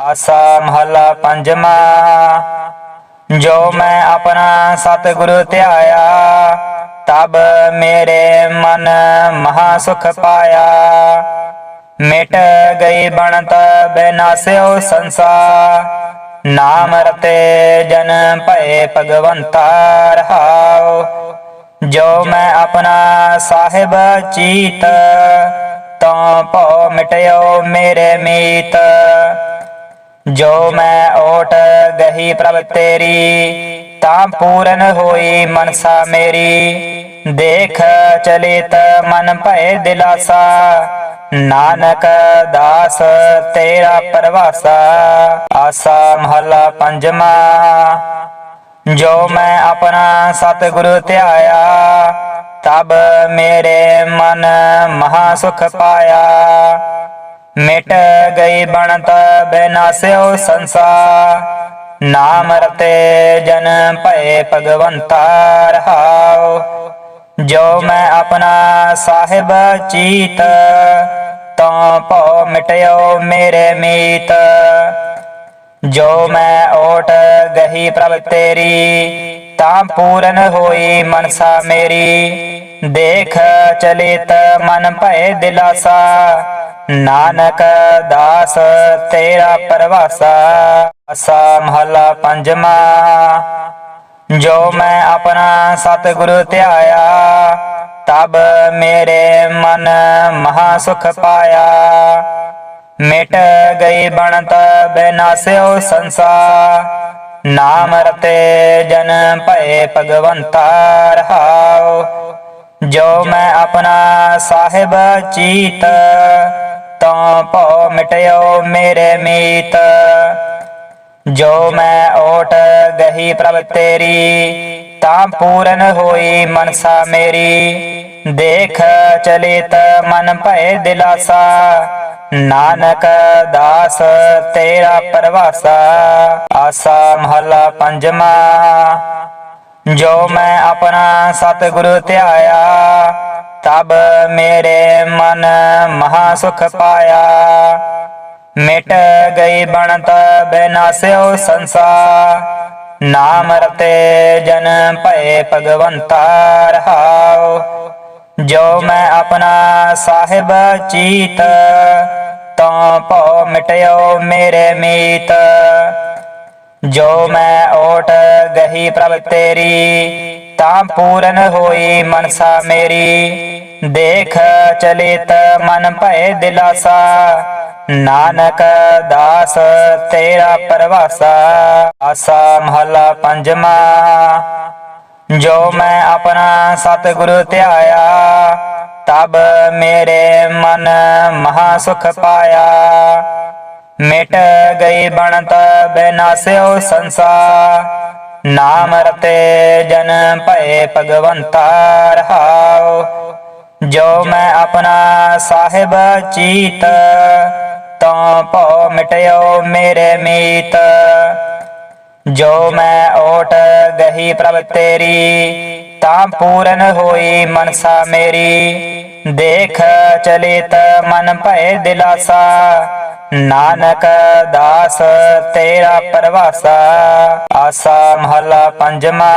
ਆਸਾ ਮਹਲਾ ਪੰਜਵਾ, ਜੋ ਮੈਂ ਆਪਣਾ ਸਤਿਗੁਰੂ ਧਿਆਇਆ, ਤਬ ਮੇਰੇ ਮਨ ਮਹਾ ਸੁਖ ਪਾਇਆ। ਮਿਟ ਗਈ ਬਣਤ ਬਿਨਾਸਿਓ ਸੰਸਾਰ, ਨਾਮ ਰਤੇ ਜਨ ਭਏ ਭਗਵੰਤਾ ਰਹਾਉ। ਜੋ ਮੈਂ ਆਪਣਾ ਸਾਹਿਬ ਚੀਤ ਤਾਂ ਭਉ ਮਿਟਿਓ ਮੇਰੇ ਮੀਤ। ਜੋ ਮੈਂ ਓਟ ਗਹੀ ਪ੍ਰਭ ਤੇਰੀ, ਤਾਂ ਪੂਰਨ ਹੋਈ ਮਨਸਾ ਮੇਰੀ। ਦੇਖ ਚਲਿਤ ਮਨ ਭਏ ਦਿਲਾਸਾ, ਨਾਨਕ ਦਾਸ ਤੇਰਾ ਪਰਵਾਸਾ। ਆਸਾ ਮਹਲਾ ਪੰਜਵਾ, ਜੋ ਮੈਂ ਆਪਣਾ ਸਤਿਗੁਰੂ ਧਿਆਇਆ, ਤਬ ਮੇਰੇ ਮਨ ਮਹਾ ਸੁਖ ਪਾਇਆ। ਮਿਟ ਗਈ ਬਣਤ ਬਿਨਾਸਿਓ ਸੰਸਾਰ। ਨਾਮ ਰਤੇ ਜਨ ਭਏ ਭਗਵੰਤਾ ਰਹਾਉ। ਜੋ ਮੈਂ ਆਪਣਾ ਸਾਹਿਬ ਚੀਤ ਤਾਂ ਭਉ ਮਿਟਿਓ ਮੇਰੇ ਮੀਤ। ਜੋ ਮੈਂ ਓਟ ਗਹੀ ਪ੍ਰਭ ਤੇਰੀ ਤਾਂ ਪੂਰਨ ਹੋਈ ਮਨਸਾ ਮੇਰੀ। ਦੇਖ ਚਲਿਤ ਮਨ ਭਏ ਦਿਲਾਸਾ। ਨਾਨਕ ਦਾਸ ਤੇਰਾ ਪਰਵਾਸਾ। ਅਸਾ ਮਹਲਾ ਪੰਜਵਾ। ਜੋ ਮੈਂ ਆਪਣਾ ਸਤਿਗੁਰੂ ਧਿਆਇਆ, ਤਬ ਮੇਰੇ ਮਨ ਮਹਾ ਸੁਖ ਪਾਇਆ। ਮਿਟ ਗਈ ਬਣਤ ਬਿਨਾਸਿਓ ਸੰਸਾਰ ਨਾਮ ਰਤੇ ਜਨ ਭਏ ਭਗਵੰਤਾ ਰਹਾਉ ਜੋ ਮੈਂ ਆਪਣਾ ਸਾਹਿਬ ਚੀਤ, ਤਾਂ ਭਉ ਮਿਟਿਓ ਮੇਰੇ ਮੀਤ। ਜੋ ਮੈਂ ਓਟ ਗਹੀ ਪ੍ਰਭ ਤੇਰੀ, ਤਾਂ ਪੂਰਨ ਹੋਈ ਮਨਸਾ ਮੇਰੀ। ਦੇਖ ਚਲਿਤ ਮਨ ਭਏ ਦਿਲਾਸਾ ਨਾਨਕ ਦਾਸ, ਤੇਰਾ ਪਰਵਾਸਾ, ਆਸਾ ਮਹਲਾ ਪੰਜਵਾ। ਜੋ ਮੈਂ ਆਪਣਾ ਸਤਿਗੁਰੂ ਧਿਆਇਆ, ਤਬ ਮੇਰੇ ਮਨ ਮਹਾ ਸੁਖ ਪਾਇਆ। ਮਿਟ ਗਈ ਬਣਤ ਬਿਨਾਸਿਓ ਸੰਸਾਰ ਨਾਮ ਰਤੇ ਜਨ ਭਏ ਭਗਵੰਤਾ ਰਹਾਉ। ਜੋ ਮੈਂ ਆਪਣਾ ਸਾਹਿਬ ਚੀਤ, ਤਾਂ ਭਉ ਮਿਟਿਓ ਮੇਰੇ ਮੀਤ। ਜੋ ਮੈਂ ਓਟ ਗਹੀ ਪ੍ਰਭ ਤੇਰੀ, ਤਾਂ ਪੂਰਨ ਹੋਈ ਮਨਸਾ ਮੇਰੀ। ਦੇਖ ਚਲਿਤ ਮਨ ਭਏ ਦਿਲਾਸਾ, ਨਾਨਕ ਦਾਸ ਤੇਰਾ ਪਰਵਾਸਾ। ਆਸਾ ਮਹਲਾ ਪੰਜਵਾ। ਜੋ ਮੈਂ ਆਪਣਾ ਸਤਿਗੁਰੂ ਧਿਆਇਆ, ਤਬ ਮੇਰੇ ਮਨ ਮਹਾ ਸੁਖ ਪਾਇਆ। ਮਿਟ ਗਈ ਬਣਤ ਬਿਨਾਸਿਓ ਸੰਸਾਰ, ਨਾਮ ਰਤੇ ਜਨ ਭਏ ਭਗਵੰਤਾ ਰਹਾਉ। ਜੋ ਮੈਂ ਆਪਣਾ ਸਾਹਿਬ ਚੀਤ ਤਾਂ ਭਉ ਮਿਟਿਓ ਮੇਰੇ ਮੀਤ। ਜੋ ਮੈਂ ਓਟ ਗਹੀ ਪ੍ਰਭ ਤੇਰੀ, ਤਾਂ ਪੂਰਨ ਹੋਈ ਮਨਸਾ ਮੇਰੀ। ਦੇਖ ਚਲਿਤ ਮਨ ਭਏ ਦਿਲਾਸਾ, ਨਾਨਕ ਦਾਸ ਤੇਰਾ ਪਰਵਾਸਾ। ਆਸਾ ਮਹਲਾ ਪੰਜਵਾ,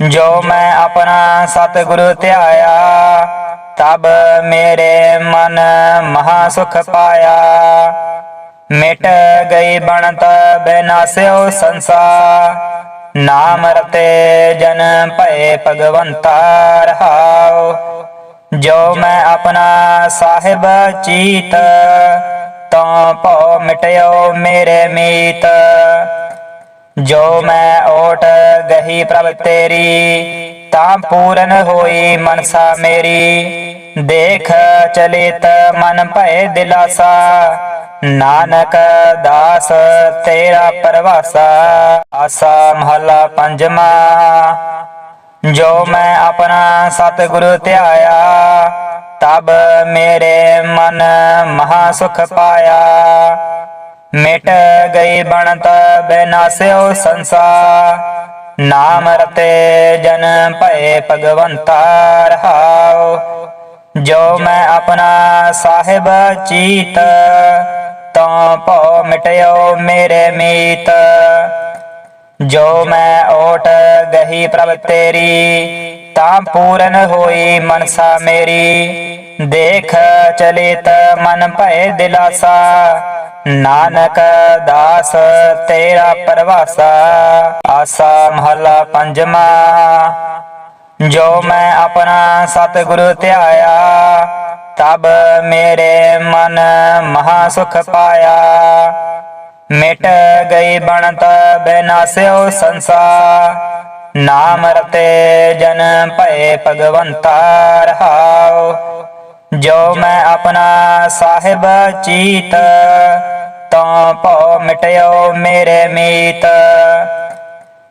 ਜੋ ਮੈਂ ਆਪਣਾ ਸਤਿਗੁਰੂ ਧਿਆਇਆ, ਤਬ ਮੇਰੇ ਮਨ ਮਹਾ ਸੁਖ ਪਾਇਆ। ਮਿਟ ਗਈ ਬਣਤ ਬਿਨਾਸਿਓ ਸੰਸਾਰ। ਨਾਮ ਰਤੇ ਜਨ ਭਏ ਭਗਵੰਤਾ ਰਹਾਉ। ਜੋ ਮੈਂ ਆਪਣਾ ਸਾਹਿਬ ਚੀਤ ਤਾਂ ਭਉ ਮਿਟਿਓ ਮੇਰੇ ਮੀਤ। ਜੋ ਮੈਂ ਓਟ ਗਹੀ ਪ੍ਰਭ ਤੇਰੀ, ਤਾਂ ਪੂਰਨ ਹੋਈ ਮਨਸਾ ਮੇਰੀ। ਦੇਖ ਚਲਿਤ ਮਨ ਭਏ ਦਿਲਾਸਾ ਨਾਨਕ ਦਾਸ, ਤੇਰਾ ਪਰਵਾਸਾ, ਆਸਾ ਮਹਲਾ ਪੰਜਵਾ। ਜੋ ਮੈਂ ਆਪਣਾ ਸਤਿਗੁਰੂ ਧਿਆਇਆ, ਤਬ ਮੇਰੇ ਮਨ ਮਹਾ ਸੁਖ ਪਾਇਆ। ਮਿਟ ਗਈ ਬਣਤ ਬਿਨਾਸਿਓ ਸੰਸਾਰ ਨਾਮ ਰਤੇ ਜਨ ਭਏ ਭਗਵੰਤਾ ਰਹਾਉ। ਜੋ ਮੈਂ ਆਪਣਾ ਸਾਹਿਬ ਚੀਤ ਤਾਂ ਤਾਂ ਮਿਟਿਓ ਮੇਰੇ ਮੀਤ। ਜੋ ਮੈਂ ਓਟ ਗਹੀ ਪ੍ਰਭ ਤੇਰੀ, ਤਾਂ ਪੂਰਨ ਹੋਈ ਮਨਸਾ ਮੇਰੀ। ਦੇਖ ਚਲਿਤ ਮਨ ਭਏ ਦਿਲਾਸਾ, ਨਾਨਕ ਦਾਸ ਤੇਰਾ ਪਰਵਾਸਾ। ਆਸਾ ਮਹਲਾ ਪੰਜਵਾ, ਜੋ ਮੈਂ ਆਪਣਾ ਸਤਿਗੁਰੂ ਧਿਆਇਆ ਤਬ ਮੇਰੇ ਮਨ ਮਹਾ ਸੁਖ ਪਾਇਆ। ਮਿਟ ਗਈ ਬਣਤ ਬਿਨਾਸਿਓ ਸੰਸਾਰ। ਨਾਮ ਰਤੇ ਜਨ ਭਏ ਭਗਵੰਤਾ ਰਹਾਉ। ਜੋ ਮੈਂ ਆਪਣਾ ਸਾਹਿਬ ਚੀਤ ਤਾਂ ਭਉ ਮਿਟਿਓ ਮੇਰੇ ਮੀਤ।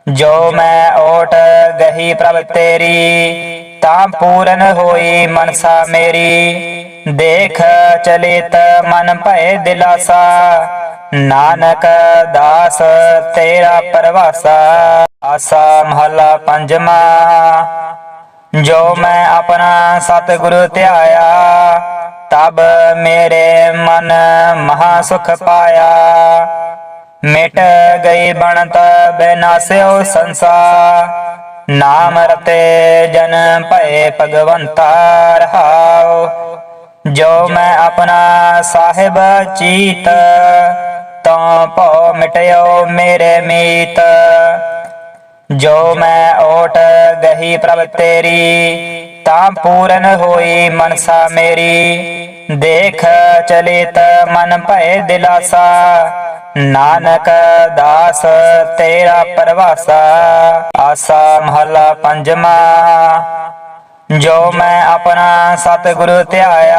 ਜੋ ਮੈਂ ਓਟ ਗਹੀ ਪ੍ਰਭ ਤੇਰੀ ਤਾਂ ਪੂਰਨ ਹੋਈ ਮਨਸਾ ਮੇਰੀ। ਦੇਖ ਚਲਿਤ ਮਨ ਭਏ ਦਿਲਾਸਾ। ਨਾਨਕ ਦਾਸ ਤੇਰਾ ਪਰਵਾਸਾ। ਆਸਾ ਮਹਲਾ ਪੰਜਵਾ। ਜੋ ਮੈਂ ਆਪਣਾ ਸਤਿਗੁਰੂ ਧਿਆਇਆ, ਤਬ ਮੇਰੇ ਮਨ ਮਹਾ ਸੁਖ ਪਾਇਆ। ਮਿਟ ਗਈ ਬਣਤ ਬਿਨਾਸਿਓ ਸੰਸਾਰ ਨਾਮ ਰਤੇ ਜਨ ਭਏ ਭਗਵੰਤਾ ਰਹਾਉ ਜੋ ਮੈਂ ਆਪਣਾ ਸਾਹਿਬ ਚੀਤ, ਤਾਂ ਭਉ ਮਿਟਿਓ ਮੇਰੇ ਮੀਤ। ਜੋ ਮੈਂ ਓਟ ਗਹੀ ਪ੍ਰਭ ਤੇਰੀ, ਤਾਂ ਪੂਰਨ ਹੋਈ ਮਨਸਾ ਮੇਰੀ। ਦੇਖ ਚਲਿਤ ਮਨ ਭਏ ਦਿਲਾਸਾ। ਨਾਨਕ ਦਾਸ, ਤੇਰਾ ਪਰਵਾਸਾ। ਆਸਾ ਮਹਲਾ ਪੰਜਵਾ। ਜੋ ਮੈਂ ਆਪਣਾ ਸਤਿਗੁਰੂ ਧਿਆਇਆ,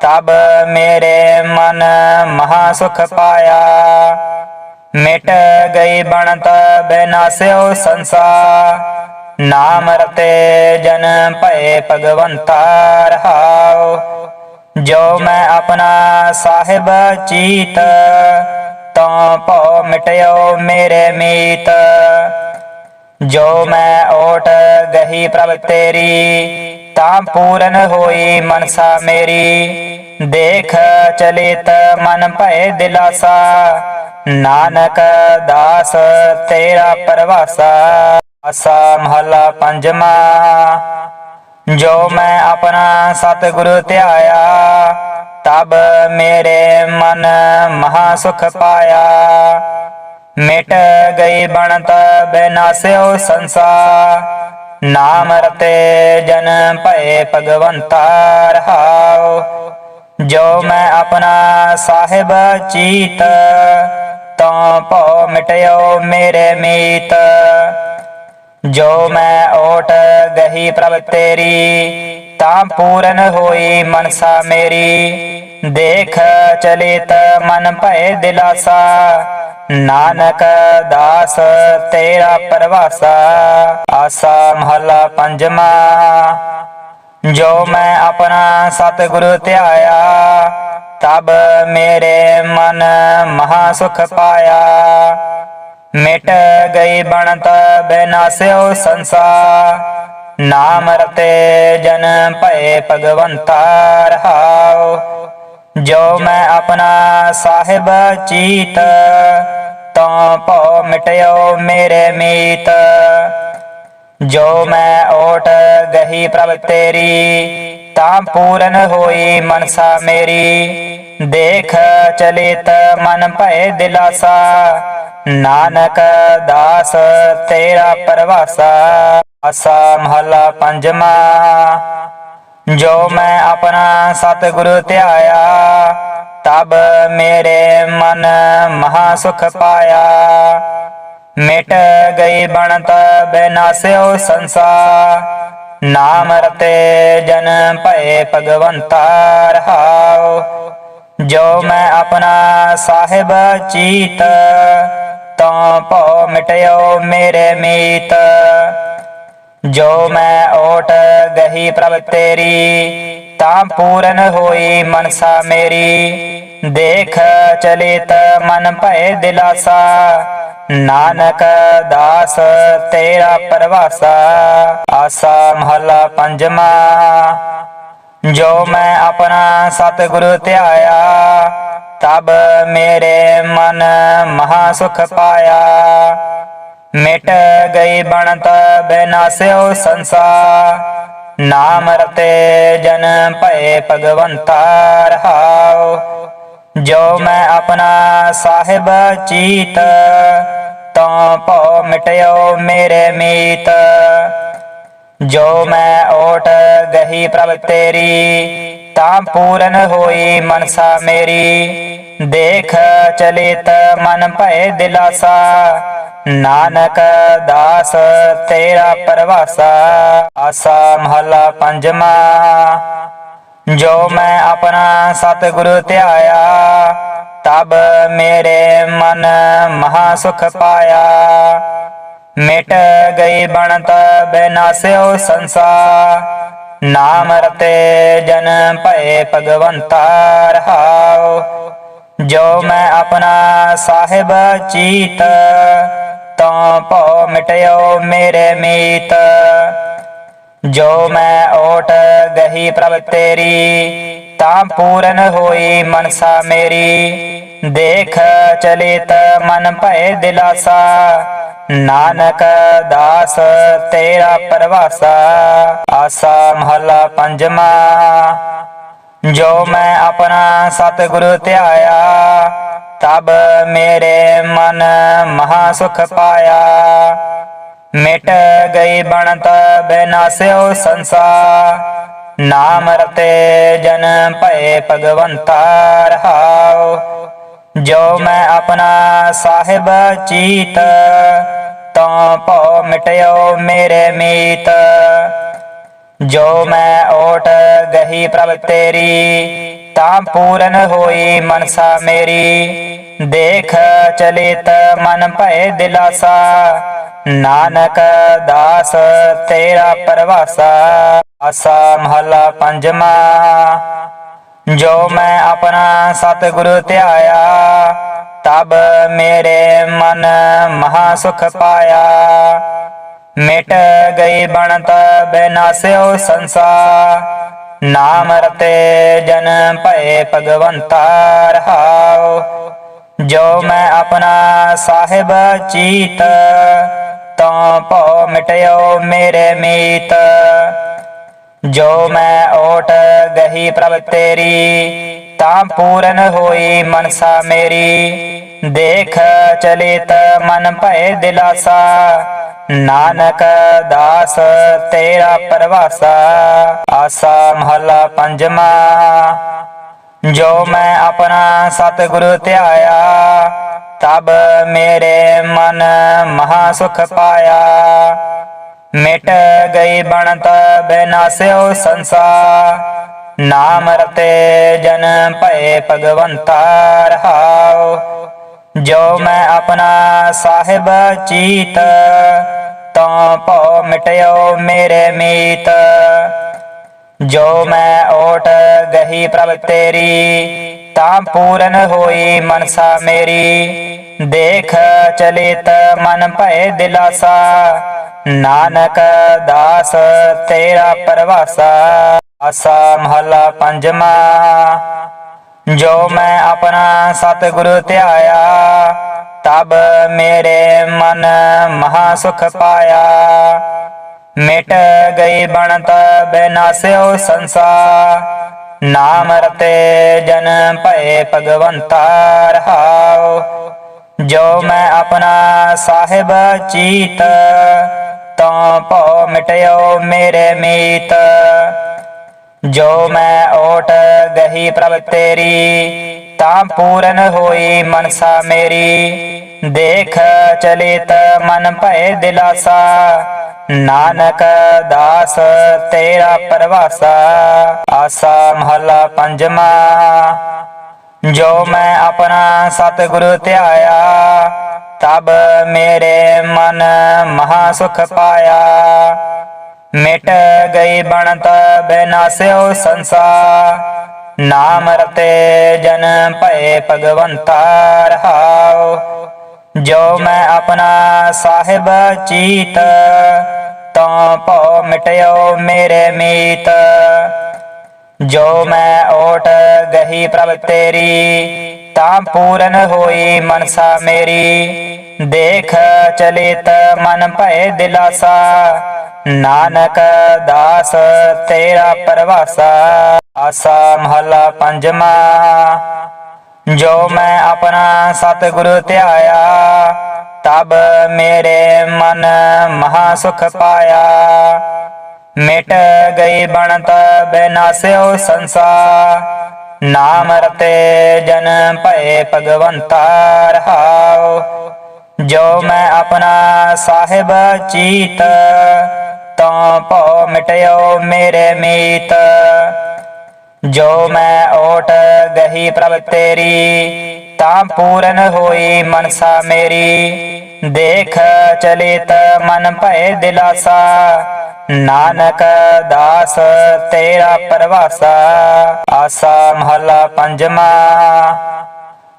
ਤਬ ਮੇਰੇ ਮਨ ਮਹਾ ਸੁਖ ਪਾਇਆ। ਮਿਟ ਗਈ ਬਣਤ ਬਿਨਾਸਿਓ ਸੰਸਾਰ ਨਾਮ ਰਤੇ ਜਨ ਭਏ ਭਗਵੰਤਾ ਰਹਾਉ। ਜੋ ਮੈਂ ਆਪਣਾ ਸਾਹਿਬ ਚੀਤ, ਤਾਂ ਭਉ ਮਿਟਿਓ ਮੇਰੇ ਮੀਤ। ਜੋ ਮੈਂ ਓਟ ਗਹੀ ਪ੍ਰਭ ਤੇਰੀ, ਤਾਂ ਪੂਰਨ ਹੋਈ ਮਨਸਾ ਮੇਰੀ। ਦੇਖ ਚਲਿਤ ਮਨ ਭਏ ਦਿਲਾਸਾ, ਨਾਨਕ ਦਾਸ ਤੇਰਾ ਪਰਵਾਸਾ। ਆਸਾ ਮਹਲਾ ਪੰਜਵਾ। ਜੋ ਮੈਂ ਆਪਣਾ ਸਤਿਗੁਰੂ ਧਿਆਇਆ, ਤਬ ਮੇਰੇ ਮਨ ਮਹਾ ਸੁਖ ਪਾਇਆ। ਮਿਟ ਗਈ ਬਣਤ ਬਿਨਾਸਿਓ ਸੰਸਾਰ, ਨਾਮ ਰਤੇ ਜਨ ਭਏ ਭਗਵੰਤਾ ਰਹਾਉ। ਜੋ ਮੈਂ ਆਪਣਾ ਸਾਹਿਬ ਚੀਤ ਤਾਂ ਭਉ ਮਿਟਿਓ ਮੇਰੇ ਮੀਤ। ਜੋ ਮੈਂ ਓਟ ਗਹੀ ਪ੍ਰਭ ਤੇਰੀ, ਤਾਂ ਪੂਰਨ ਹੋਈ ਮਨਸਾ ਮੇਰੀ। ਦੇਖ ਚਲਿਤ ਮਨ ਭਏ ਦਿਲਾਸਾ, ਨਾਨਕ ਦਾਸ ਤੇਰਾ ਪਰਵਾਸਾ। ਆਸਾ ਮਹਲਾ ਪੰਜਵਾ, ਜੋ ਮੈਂ ਆਪਣਾ ਸਤਿਗੁਰੂ ਧਿਆਇਆ, ਤਬ ਮੇਰੇ ਮਨ ਮਹਾ ਸੁਖ ਪਾਇਆ। ਮਿਟ ਗਈ ਬਣਤ ਬਿਨਾਸਿਓ ਸੰਸਾਰ। ਨਾਮ ਰਤੇ ਜਨ ਭਏ ਭਗਵੰਤਾ ਰਹਾਉ। ਜੋ ਮੈਂ ਆਪਣਾ ਸਾਹਿਬ ਚੀਤ, ਤਾਂ ਭਉ ਮਿਟਿਓ ਮੇਰੇ ਮੀਤ। ਜੋ ਮੈਂ ਓਟ ਗਹੀ ਪ੍ਰਭ ਤੇਰੀ, ਤਾਂ ਪੂਰਨ ਹੋਈ ਮਨਸਾ ਮੇਰੀ। ਦੇਖ ਚਲਿਤ ਮਨ ਭਏ ਦਿਲਾਸਾ ਨਾਨਕ ਦਾਸ, ਤੇਰਾ ਪਰਵਾਸਾ ਆਸਾ ਮਹਲਾ ਪੰਜਵਾ। ਜੋ ਮੈਂ ਆਪਣਾ ਸਤਿਗੁਰੂ ਧਿਆਇਆ, ਤਬ ਮੇਰੇ ਮਨ ਮਹਾ ਸੁਖ ਪਾਇਆ। ਮਿਟ ਗਈ ਬਣਤ ਬਿਨਾਸਿਓ ਸੰਸਾਰ ਨਾਮ ਰਤੇ ਜਨ ਭਏ ਭਗਵੰਤਾ ਰਹਾਉ। ਜੋ ਮੈਂ ਆਪਣਾ ਸਾਹਿਬ ਚੀਤ ਤਾਂ ਭਉ ਮਿਟਿਓ ਮੇਰੇ ਮੀਤ। ਜੋ ਮੈਂ ਓਟ ਗਹੀ ਪ੍ਰਭ ਤੇਰੀ, ਤਾਂ ਪੂਰਨ ਹੋਈ ਮਨਸਾ ਮੇਰੀ। ਦੇਖ ਚਲਿਤ ਮਨ ਭਏ ਦਿਲਾਸਾ, ਨਾਨਕ ਦਾਸ ਤੇਰਾ ਪਰਵਾਸਾ। ਆਸਾ ਮਹਲਾ ਪੰਜਵਾ, ਜੋ ਮੈਂ ਆਪਣਾ ਸਤਿਗੁਰੂ ਧਿਆਇਆ। ਤਬ ਮੇਰੇ ਮਨ ਮਹਾ ਸੁਖ ਪਾਇਆ। ਮਿਟ ਗਈ ਬਣਤ ਬਿਨਾਸਿਓ ਸੰਸਾਰ। ਨਾਮ ਰਤੇ ਜਨ ਭਏ ਭਗਵੰਤਾ ਰਹਾਉ। ਜੋ ਮੈਂ ਆਪਣਾ ਸਾਹਿਬ ਚੀਤ ਤਾਂ ਭਉ ਮਿਟਿਓ ਮੇਰੇ ਮੀਤ। ਜੋ ਮੈਂ ਓਟ ਗਹੀ ਪ੍ਰਭ ਤੇਰੀ ਤਾਂ ਪੂਰਨ ਹੋਈ ਮਨਸਾ ਮੇਰੀ। ਦੇਖ ਚਲਿਤ ਮਨ ਭਏ ਦਿਲਾਸਾ। ਨਾਨਕ ਦਾਸ ਤੇਰਾ ਪਰਵਾਸਾ। ਆਸਾ ਮਹਲਾ ਪੰਜਵਾ। ਜੋ ਮੈਂ ਆਪਣਾ ਸਤਿਗੁਰੂ ਧਿਆਇਆ, ਤਬ ਮੇਰੇ ਮਨ ਮਹਾ ਸੁਖ ਪਾਇਆ। ਮਿਟ ਗਈ ਬਣਤ ਬਿਨਾਸਿਓ ਸੰਸਾਰ ਨਾਮ ਰਤੇ ਜਨ ਭਏ ਭਗਵੰਤਾ ਰਹਾਉ ਜੋ ਮੈਂ ਆਪਣਾ ਸਾਹਿਬ ਚੀਤ, ਤਾਂ ਭਉ ਮਿਟਿਓ ਮੇਰੇ ਮੀਤ। ਜੋ ਮੈਂ ਓਟ ਗਹੀ ਪ੍ਰਭ ਤੇਰੀ ਤਾਂ ਪੂਰਨ ਹੋਈ ਮਨਸਾ ਮੇਰੀ। ਦੇਖ ਚਲਿਤ ਮਨ ਭਏ ਦਿਲਾਸਾ। ਨਾਨਕ ਦਾਸ ਤੇਰਾ ਪਰਵਾਸਾ। ਆਸਾ ਮਹਲਾ ਪੰਜਵਾ। ਜੋ ਮੈਂ ਆਪਣਾ ਸਤਿਗੁਰੂ ਧਿਆਇਆ, ਤਬ ਮੇਰੇ ਮਨ ਮਹਾ ਸੁਖ ਪਾਇਆ। ਮਿਟ ਗਈ ਬਣਤ ਬਿਨਾਸਿਓ ਸੰਸਾਰ ਨਾਮ ਰਤੇ ਜਨ ਭਏ ਭਗਵੰਤਾ ਰਹਾਉ। ਜੋ ਮੈਂ ਆਪਣਾ ਸਾਹਿਬ ਚੀਤ, ਤਾਂ ਭਉ ਮਿਟਿਓ ਮੇਰੇ ਮੀਤ। ਜੋ ਮੈਂ ਓਟ ਗਹੀ ਪ੍ਰਭ ਤੇਰੀ, ਤਾਂ ਪੂਰਨ ਹੋਈ ਮਨਸਾ ਮੇਰੀ। ਦੇਖ ਚਲਿਤ ਮਨ ਭਏ ਦਿਲਾਸਾ, ਨਾਨਕ ਦਾਸ ਤੇਰਾ ਪਰਵਾਸਾ। ਆਸਾ ਮਹਲਾ ਪੰਜਵਾ, ਜੋ ਮੈਂ ਆਪਣਾ ਸਤਿਗੁਰੂ ਧਿਆਇਆ, ਤਬ ਮੇਰੇ ਮਨ ਮਹਾ ਸੁਖ ਪਾਇਆ। ਮਿਟ ਗਈ ਬਣਤ ਬਿਨਾਸਿਓ ਸੰਸਾਰ, ਨਾਮ ਰਤੇ ਜਨ ਭਏ ਭਗਵੰਤਾ ਰਹਾਉ। ਜੋ ਮੈਂ ਆਪਣਾ ਸਾਹਿਬ ਚੀਤ ਤਾਂ ਭਉ ਮਿਟਿਓ ਮੇਰੇ ਮੀਤ। ਜੋ ਮੈਂ ਓਟ ਗਹੀ ਪ੍ਰਭ ਤੇਰੀ, ਤਾਂ ਪੂਰਨ ਹੋਈ ਮਨਸਾ ਮੇਰੀ। ਦੇਖ ਚਲਿਤ ਮਨ ਭਏ ਦਿਲਾਸਾ, ਨਾਨਕ ਦਾਸ ਤੇਰਾ ਪਰਵਾਸਾ। ਆਸਾ ਮਹਲਾ ਪੰਜਵਾ, ਜੋ ਮੈਂ ਆਪਣਾ ਸਤਿਗੁਰੂ ਧਿਆਇਆ, ਤਬ ਮੇਰੇ ਮਨ ਮਹਾ ਸੁਖ ਪਾਇਆ। ਮਿਟ ਗਈ ਬਣਤ ਬਿਨਾਸਿਓ ਸੰਸਾਰ। ਨਾਮ ਰਤੇ ਜਨ ਭਏ ਭਗਵੰਤਾ ਰਹਾਉ। ਜੋ ਮੈਂ ਆਪਣਾ ਸਾਹਿਬ ਚੀਤ, ਤਾਂ ਭਉ ਮਿਟਿਓ ਮੇਰੇ ਮੀਤ। ਜੋ ਮੈਂ ਓਟ ਗਹੀ ਪ੍ਰਭ ਤੇਰੀ, ਤਾਂ ਪੂਰਨ ਹੋਈ ਮਨਸਾ ਮੇਰੀ। ਦੇਖ ਚਲਿਤ ਮਨ ਭਏ ਦਿਲਾਸਾ ਨਾਨਕ ਦਾਸ, ਤੇਰਾ ਪਰਵਾਸਾ ਆਸਾ ਮਹਲਾ ਪੰਜਵਾ। ਜੋ ਮੈਂ ਆਪਣਾ ਸਤਿਗੁਰੂ ਧਿਆਇਆ, ਤਬ ਮੇਰੇ ਮਨ ਮਹਾ ਸੁਖ ਪਾਇਆ। ਮਿਟ ਗਈ ਬਣਤ ਬਿਨਾਸਿਓ ਸੰਸਾਰ ਨਾਮ ਰਤੇ ਜਨ ਭਏ ਭਗਵੰਤਾ ਰਹਾਓ ਜੋ ਮੈਂ ਆਪਣਾ ਸਾਹਿਬ ਚੀਤ ਤਾਂ ਭਉ ਮਿਟਿਓ ਮੇਰੇ ਮੀਤ। ਜੋ ਮੈਂ ਓਟ ਗਹੀ ਪ੍ਰਭ ਤੇਰੀ, ਤਾਂ ਪੂਰਨ ਹੋਈ ਮਨਸਾ ਮੇਰੀ। ਦੇਖ ਚਲਿਤ ਮਨ ਭਏ ਦਿਲਾਸਾ, ਨਾਨਕ ਦਾਸ ਤੇਰਾ ਪਰਵਾਸਾ। ਆਸਾ ਮਹਲਾ ਪੰਜਵਾ, ਜੋ ਮੈਂ ਆਪਣਾ ਸਤਿਗੁਰੂ ਧਿਆਇਆ ਤਬ ਮੇਰੇ ਮਨ ਮਹਾ ਸੁਖ ਪਾਇਆ। ਮਿਟ ਗਈ ਬਣਤ ਬਿਨਾਸਿਓ ਸੰਸਾਰ। ਨਾਮ ਰਤੇ ਜਨ ਭਏ ਭਗਵੰਤਾ ਰਹਾਉ। ਜੋ ਮੈਂ ਆਪਣਾ ਸਾਹਿਬ ਚੀਤ ਤਾਂ ਭਉ ਮਿਟਿਓ ਮੇਰੇ ਮੀਤ। ਜੋ ਮੈਂ ਓਟ ਗਹੀ ਪ੍ਰਭ ਤੇਰੀ ਤਾਂ ਪੂਰਨ ਹੋਈ ਮਨਸਾ ਮੇਰੀ। ਦੇਖ ਚਲਿਤ ਮਨ ਭਏ ਦਿਲਾਸਾ। ਨਾਨਕ ਦਾਸ ਤੇਰਾ ਪਰਵਾਸਾ। ਆਸਾ ਮਹਲਾ ਪੰਜਵਾ। ਜੋ ਮੈਂ ਆਪਣਾ ਸਤਿਗੁਰੂ ਧਿਆਇਆ, ਤਬ ਮੇਰੇ ਮਨ ਮਹਾ ਸੁਖ ਪਾਇਆ। ਮਿਟ ਗਈ ਬਣਤ ਬਿਨਾਸਿਓ ਸੰਸਾਰ ਨਾਮ ਰਤੇ ਜਨ ਭਏ ਭਗਵੰਤਾ ਰਹਾਉ ਜੋ ਮੈਂ ਆਪਣਾ ਸਾਹਿਬ ਚੀਤ, ਤਾਂ ਭਉ ਮਿਟਿਓ ਮੇਰੇ ਮੀਤ। ਜੋ ਮੈਂ ਓਟ ਗਹੀ ਪ੍ਰਭ ਤੇਰੀ, ਤਾਂ ਪੂਰਨ ਹੋਈ ਮਨਸਾ ਮੇਰੀ। ਦੇਖ ਚਲਿਤ ਮਨ ਭਏ ਦਿਲਾਸਾ ਨਾਨਕ ਦਾਸ, ਤੇਰਾ ਪਰਵਾਸਾ, ਆਸਾ ਮਹਲਾ ਪੰਜਵਾ।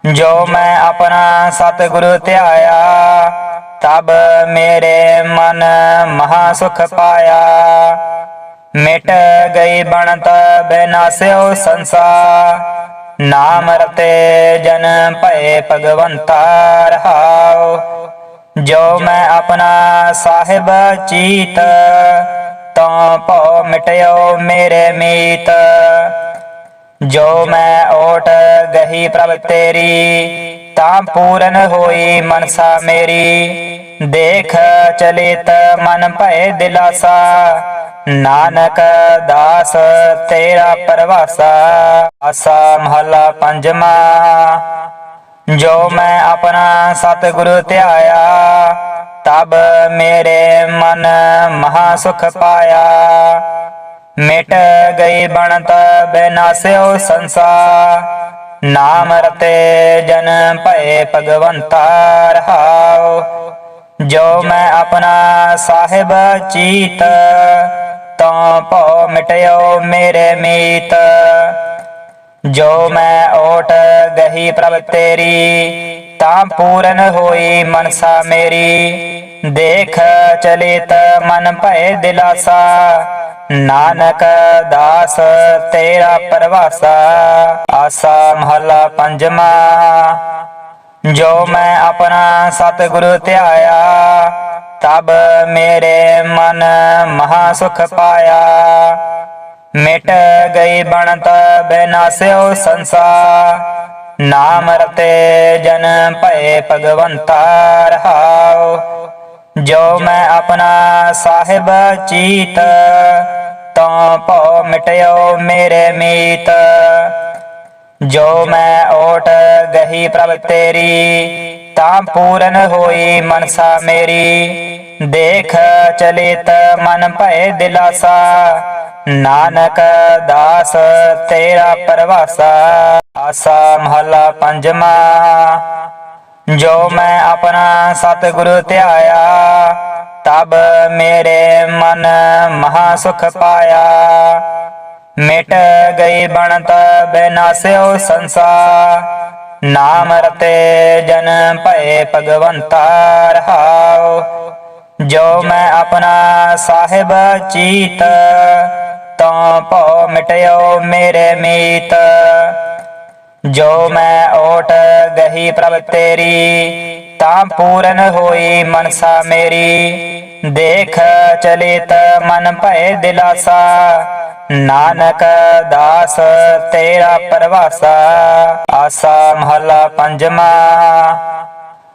ਜੋ ਮੈਂ ਆਪਣਾ ਸਤਿਗੁਰੂ ਧਿਆਇਆ, ਤਬ ਮੇਰੇ ਮਨ ਮਹਾ ਸੁਖ ਪਾਇਆ। ਮਿਟ ਗਈ ਬਣਤ ਬਿਨਾਸਿਓ ਸੰਸਾਰ ਨਾਮ ਰਤੇ ਜਨ ਭਏ ਭਗਵੰਤਾ ਰਹਾਉ। ਜੋ ਮੈਂ ਆਪਣਾ ਸਾਹਿਬ ਚੀਤ ਮਿਟਿਓ ਮੇਰੇ ਮੀਤ। ਜੋ ਮੈਂ ਓਟ ਗਹੀ ਪ੍ਰਭ ਤੇਰੀ, ਤਾਂ ਪੂਰਨ ਹੋਈ ਮਨਸਾ ਮੇਰੀ। ਦੇਖ ਚਲਿਤ ਮਨ ਭਏ ਦਿਲਾਸਾ, ਨਾਨਕ ਦਾਸ ਤੇਰਾ ਪਰਵਾਸਾ। ਆਸਾ ਮਹਲਾ ਪੰਜਵਾ, ਜੋ ਮੈਂ ਆਪਣਾ ਸਤਿਗੁਰੂ ਧਿਆਇਆ ਤਬ ਮੇਰੇ ਮਨ ਮਹਾ ਸੁਖ ਪਾਇਆ। ਮਿਟ ਗਈ ਬਣਤ ਬਿਨਾਸਿਓ ਸੰਸਾਰ। ਨਾਮ ਰਤੇ ਜਨ ਭਏ ਭਗਵੰਤਾ ਰਹਾਉ। ਜੋ ਮੈਂ ਆਪਣਾ ਸਾਹਿਬ ਚੀਤ ਤਾਂ ਭਉ ਮਿਟਿਓ ਮੇਰੇ ਮੀਤ। ਜੋ ਮੈਂ ਓਟ ਗਹੀ ਪ੍ਰਭ ਤੇਰੀ ਤਾਂ ਪੂਰਨ ਹੋਈ ਮਨਸਾ ਮੇਰੀ। ਦੇਖ ਚਲਿਤ ਮਨ ਭਏ ਦਿਲਾਸਾ। ਨਾਨਕ ਦਾਸ ਤੇਰਾ ਪਰਵਾਸਾ। ਆਸਾ ਮਹਲਾ ਪੰਜਵਾ। ਜੋ ਮੈਂ ਆਪਣਾ ਸਤਿਗੁਰੂ ਧਿਆਇਆ, ਤਬ ਮੇਰੇ ਮਨ ਮਹਾ ਸੁਖ ਪਾਇਆ। ਮਿਟ ਗਈ ਬਣਤ ਬਿਨਾਸਿਓ ਸੰਸਾਰ ਨਾਮ ਰਤੇ ਜਨ ਭਏ ਭਗਵੰਤਾ ਰਹਾਉ, ਜੋ ਮੈਂ ਆਪਣਾ ਸਾਹਿਬ ਚੀਤ, ਤਾਂ ਭਉ ਮਿਟਿਓ ਮੇਰੇ ਮੀਤ। ਜੋ ਮੈਂ ਓਟ ਗਹੀ ਪ੍ਰਭ ਤੇਰੀ, ਤਾਂ ਪੂਰਨ ਹੋਈ ਮਨਸਾ ਮੇਰੀ। ਦੇਖ ਚਲਿਤ ਮਨ ਭਏ ਦਿਲਾਸਾ। ਨਾਨਕ ਦਾਸ, ਤੇਰਾ ਪਰਵਾਸਾ। ਆਸਾ ਮਹਲਾ ਪੰਜਵਾ। ਜੋ ਮੈਂ ਆਪਣਾ ਸਤਿਗੁਰੂ ਧਿਆਇਆ, ਤਬ ਮੇਰੇ ਮਨ ਮਹਾ ਸੁਖ ਪਾਇਆ। ਮਿਟ ਗਈ ਬਣਤ ਬਿਨਾਸਿਓ ਸੰਸਾਰ ਨਾਮ ਰਤੇ ਜਨ ਭਏ ਭਗਵੰਤਾ ਰਹਾਉ। ਜੋ ਮੈਂ ਆਪਣਾ ਸਾਹਿਬ ਚੀਤ, ਤਾਂ ਭਉ ਮਿਟਿਓ ਮੇਰੇ ਮੀਤ। ਜੋ ਮੈਂ ਓਟ ਗਹੀ ਪ੍ਰਭ ਤੇਰੀ, ਤਾਂ ਪੂਰਨ ਹੋਈ ਮਨਸਾ ਮੇਰੀ। ਦੇਖ ਚਲਿਤ ਮਨ ਭਏ ਦਿਲਾਸਾ, ਨਾਨਕ ਦਾਸ ਤੇਰਾ ਪਰਵਾਸਾ। ਆਸਾ ਮਹਲਾ ਪੰਜਵਾ।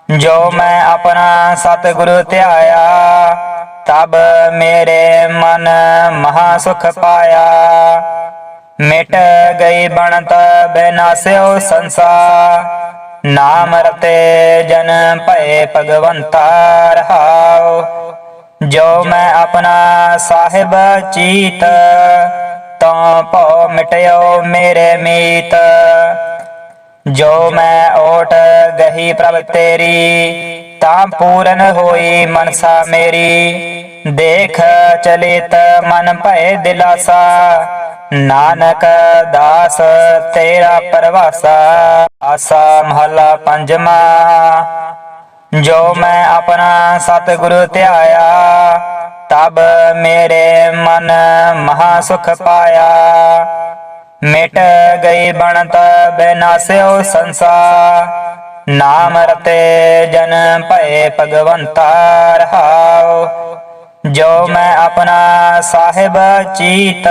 ਜੋ ਮੈਂ ਆਪਣਾ ਸਤਿਗੁਰੂ ਧਿਆਇਆ, ਤਬ ਮੇਰੇ ਮਨ ਮਹਾ ਸੁਖ ਪਾਇਆ। ਮਿਟ ਗਈ ਬਣਤ ਬਿਨਾਸਿਓ ਸੰਸਾਰ, ਨਾਮ ਰਤੇ ਜਨ ਭਏ ਭਗਵੰਤਾ ਰਹਾਉ। ਜੋ ਮੈਂ ਆਪਣਾ ਸਾਹਿਬ ਚੀਤ ਤਾਂ ਭਉ ਮਿਟਿਓ ਮੇਰੇ ਮੀਤ। ਜੋ ਮੈਂ ਓਟ ਗਹੀ ਪ੍ਰਭ ਤੇਰੀ, ਤਾਂ ਪੂਰਨ ਹੋਈ ਮਨਸਾ ਮੇਰੀ। ਦੇਖ ਚਲਿਤ ਮਨ ਭਏ ਦਿਲਾਸਾ, ਨਾਨਕ ਦਾਸ ਤੇਰਾ ਪਰਵਾਸਾ। ਆਸਾ ਮਹਲਾ ਪੰਜਵਾ, ਜੋ ਮੈਂ ਆਪਣਾ ਸਤਿਗੁਰੂ ਧਿਆਇਆ, ਤਬ ਮੇਰੇ ਮਨ ਮਹਾ ਸੁਖ ਪਾਇਆ। ਮਿਟ ਗਈ ਬਣਤ ਬਿਨਾਸਿਓ ਸੰਸਾਰ। ਨਾਮ ਰਤੇ ਜਨ ਭਏ ਭਗਵੰਤਾ ਰਹਾਉ। ਜੋ ਮੈਂ ਆਪਣਾ ਸਾਹਿਬ ਚੀਤ,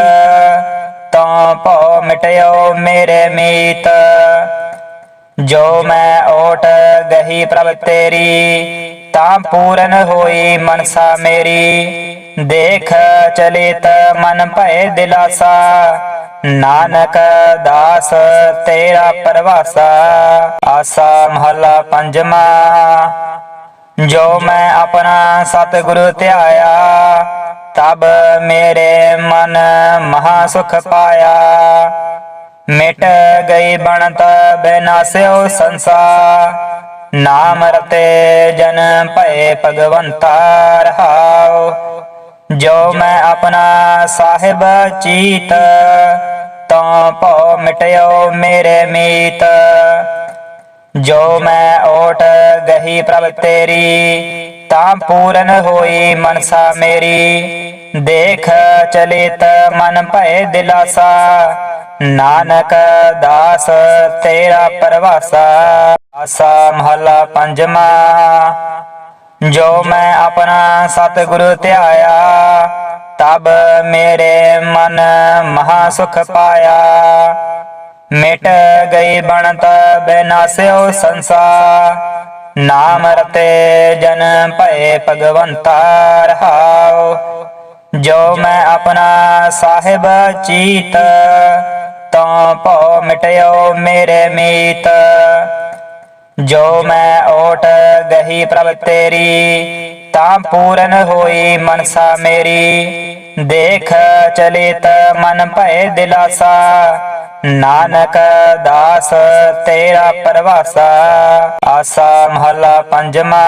ਤਾਂ ਭਉ ਮਿਟਿਓ ਮੇਰੇ ਮੀਤ। ਜੋ ਮੈਂ ਓਟ ਗਹੀ ਪ੍ਰਭ ਤੇਰੀ ਤਾਂ ਪੂਰਨ ਹੋਈ ਮਨਸਾ ਮੇਰੀ। ਦੇਖ ਚਲਿਤ ਮਨ ਭਏ ਦਿਲਾਸਾ। ਨਾਨਕ ਦਾਸ ਤੇਰਾ ਪਰਵਾਸਾ। ਆਸਾ ਮਹਲਾ ਪੰਜਵਾ। ਜੋ ਮੈਂ ਆਪਣਾ ਸਤਿਗੁਰੂ ਧਿਆਇਆ, ਤਬ ਮੇਰੇ ਮਨ ਮਹਾ ਸੁਖ ਪਾਇਆ। ਮਿਟ ਗਈ ਬਣਤ ਬਿਨਾਸਿਓ ਸੰਸਾਰ ਨਾਮ ਰਤੇ ਜਨ ਭਏ ਭਗਵੰਤਾ ਰਹਾਉ, ਜੋ ਮੈਂ ਆਪਣਾ ਸਾਹਿਬ ਚੀਤ, ਤਾਂ ਭਉ ਮਿਟਿਓ ਮੇਰੇ ਮੀਤ। ਜੋ ਮੈਂ ਓਟ ਗਹੀ ਪ੍ਰਭ ਤੇਰੀ, ਤਾਂ ਪੂਰਨ ਹੋਈ ਮਨਸਾ ਮੇਰੀ। ਦੇਖ ਚਲਿਤ ਮਨ ਭਏ ਦਿਲਾਸਾ, ਨਾਨਕ ਦਾਸ ਤੇਰਾ ਪਰਵਾਸਾ। ਆਸਾ ਮਹਲਾ ਪੰਜਵਾ, ਜੋ ਮੈਂ ਆਪਣਾ ਸਤਿਗੁਰੂ ਧਿਆਇਆ, ਤਬ ਮੇਰੇ ਮਨ ਮਹਾ ਸੁਖ ਪਾਇਆ। ਮਿਟ ਗਈ ਬਣਤ ਬਿਨਾਸਿਓ ਸੰਸਾਰ, ਨਾਮ ਰਤੇ ਜਨ ਭਏ ਭਗਵੰਤਾ ਰਹਾਉ। ਜੋ ਮੈਂ ਆਪਣਾ ਸਾਹਿਬ ਚੀਤ ਤਾਂ ਭਉ ਮਿਟਿਓ ਮੇਰੇ ਮੀਤ। ਜੋ ਮੈਂ ਓਟ ਗਹੀ ਪ੍ਰਭ ਤੇਰੀ, ਤਾਂ ਪੂਰਨ ਹੋਈ ਮਨਸਾ ਮੇਰੀ। ਦੇਖ ਚਲਿਤ ਮਨ ਭਏ ਦਿਲਾਸਾ, ਨਾਨਕ ਦਾਸ ਤੇਰਾ ਪਰਵਾਸਾ। ਆਸਾ ਮਹਲਾ ਪੰਜਵਾ,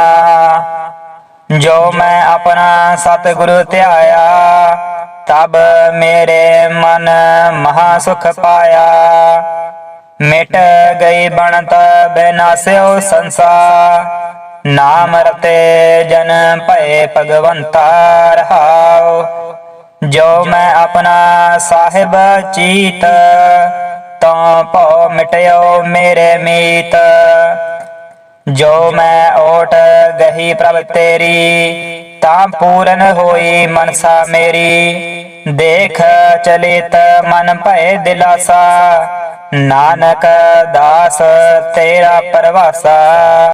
ਜੋ ਮੈਂ ਆਪਣਾ ਸਤਿਗੁਰੂ ਧਿਆਇਆ, ਤਬ ਮੇਰੇ ਮਨ ਮਹਾ ਸੁਖ ਪਾਇਆ। ਮਿਟ ਗਈ ਬਣਤ ਬਿਨਾਸਿਓ ਸੰਸਾਰ। ਨਾਮ ਰਤੇ ਜਨ ਭਏ ਭਗਵੰਤਾ ਰਹਾਉ। ਜੋ ਮੈਂ ਆਪਣਾ ਸਾਹਿਬ ਚੀਤ ਤਾਂ ਭਉ ਮਿਟਿਓ ਮੇਰੇ ਮੀਤ। ਜੋ ਮੈਂ ਓਟ ਗਹੀ ਪ੍ਰਭ ਤੇਰੀ, ਤਾਂ ਪੂਰਨ ਹੋਈ ਮਨਸਾ ਮੇਰੀ। ਦੇਖ ਚਲਿਤ ਮਨ ਭਏ ਦਿਲਾਸਾ ਨਾਨਕ ਦਾਸ ਤੇਰਾ ਪਰਵਾਸਾ।